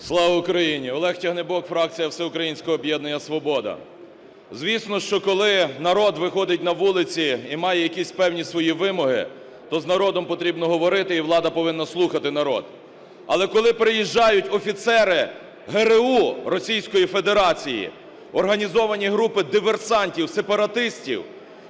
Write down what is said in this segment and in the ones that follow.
Слава Україні! Олег Тягнебок, фракція Всеукраїнського об'єднання «Свобода». Звісно, що коли народ виходить на вулиці і має якісь певні свої вимоги, то з народом потрібно говорити і влада повинна слухати народ. Але коли приїжджають офіцери ГРУ Російської Федерації, організовані групи диверсантів, сепаратистів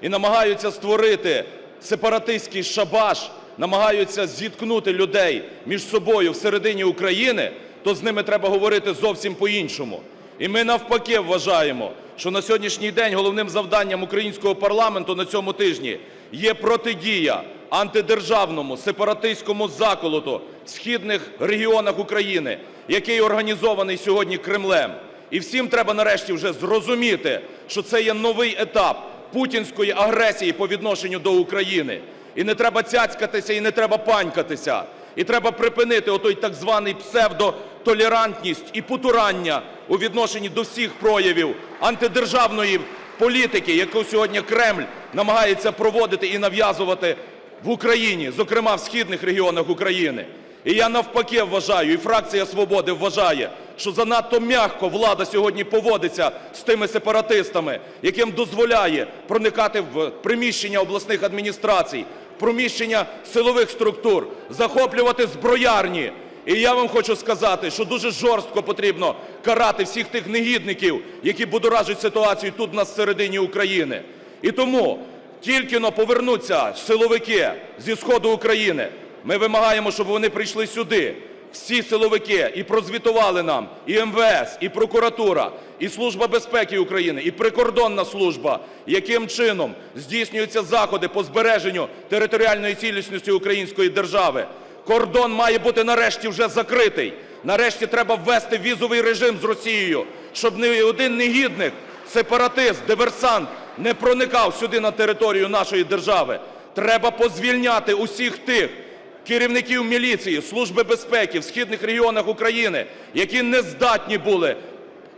і намагаються створити сепаратистський шабаш, намагаються зіткнути людей між собою всередині України, то з ними треба говорити зовсім по-іншому. І ми навпаки вважаємо, що на сьогоднішній день головним завданням українського парламенту на цьому тижні є протидія антидержавному сепаратистському заколоту в східних регіонах України, який організований сьогодні Кремлем. І всім треба нарешті вже зрозуміти, що це є новий етап путінської агресії по відношенню до України. І не треба цяцькатися, і не треба панькатися. І треба припинити отой так званий псевдотолерантність і потурання у відношенні до всіх проявів антидержавної політики, яку сьогодні Кремль намагається проводити і нав'язувати в Україні, зокрема в східних регіонах України. І я навпаки вважаю, і фракція "Свободи" вважає, що занадто м'яко влада сьогодні поводиться з тими сепаратистами, яким дозволяє проникати в приміщення обласних адміністрацій, приміщення силових структур, захоплювати зброярні. І я вам хочу сказати, що дуже жорстко потрібно карати всіх тих негідників, які будоражать ситуацію тут, у нас всередині України. І тому тільки но повернуться силовики зі сходу України, ми вимагаємо, щоб вони прийшли сюди, всі силовики, і прозвітували нам і МВС, і прокуратура, і Служба безпеки України, і прикордонна служба, яким чином здійснюються заходи по збереженню територіальної цілісності української держави. Кордон має бути нарешті вже закритий. Нарешті треба ввести візовий режим з Росією, щоб ні один негідник, сепаратист, диверсант не проникав сюди на територію нашої держави. Треба позвільняти усіх тих керівників міліції, Служби безпеки в східних регіонах України, які не здатні були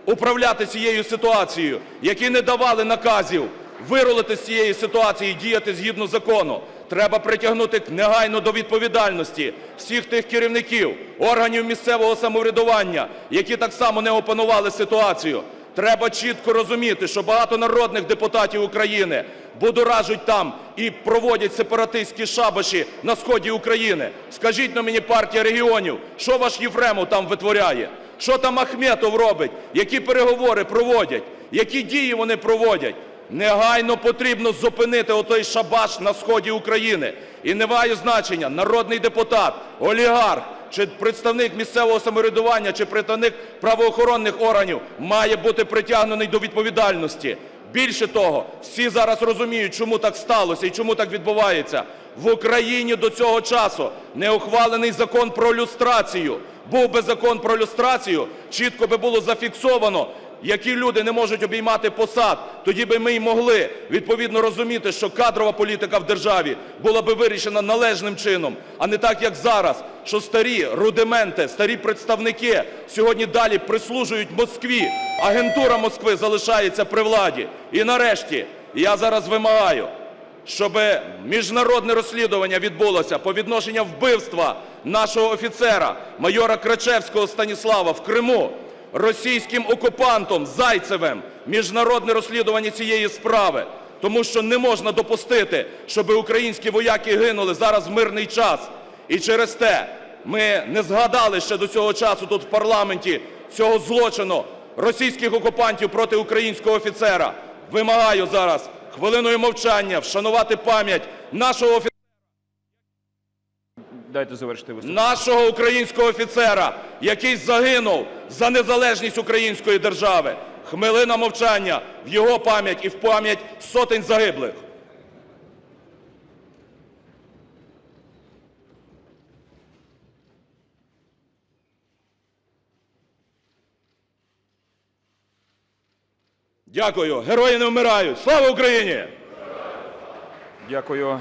управляти цією ситуацією, які не давали наказів вирулити з цієї ситуації і діяти згідно закону. Треба притягнути негайно до відповідальності всіх тих керівників органів місцевого самоврядування, які так само не опанували ситуацію. Треба чітко розуміти, що багато народних депутатів України будоражать там і проводять сепаратистські шабаші на сході України. Скажіть на мені, партія регіонів, що ваш Єфремов там витворяє? Що там Ахметов робить? Які переговори проводять? Які дії вони проводять? Негайно потрібно зупинити отой шабаш на сході України. І не має значення, народний депутат, олігарх чи представник місцевого самоврядування, чи представник правоохоронних органів має бути притягнений до відповідальності. Більше того, всі зараз розуміють, чому так сталося і чому так відбувається. В Україні до цього часу не ухвалений закон про люстрацію. Був би закон про люстрацію, чітко би було зафіксовано, які люди не можуть обіймати посад, тоді би ми й могли відповідно розуміти, що кадрова політика в державі була би вирішена належним чином, а не так, як зараз, що старі рудименти, старі представники сьогодні далі прислужують Москві. Агентура Москви залишається при владі. І нарешті я зараз вимагаю, щоб міжнародне розслідування відбулося по відношенню вбивства нашого офіцера, майора Крачевського Станіслава в Криму російським окупантом Зайцевим міжнародне розслідування цієї справи. Тому що не можна допустити, щоб українські вояки гинули зараз в мирний час. І через те ми не згадали ще до цього часу тут в парламенті цього злочину російських окупантів проти українського офіцера. Вимагаю зараз хвилиною мовчання вшанувати пам'ять нашого офіцера. Дайте завершити виступ. нашого українського офіцера, який загинув за незалежність української держави. Хмилина мовчання в його пам'ять і в пам'ять сотень загиблих. Дякую. Герої не вмирають. Слава Україні! Дякую.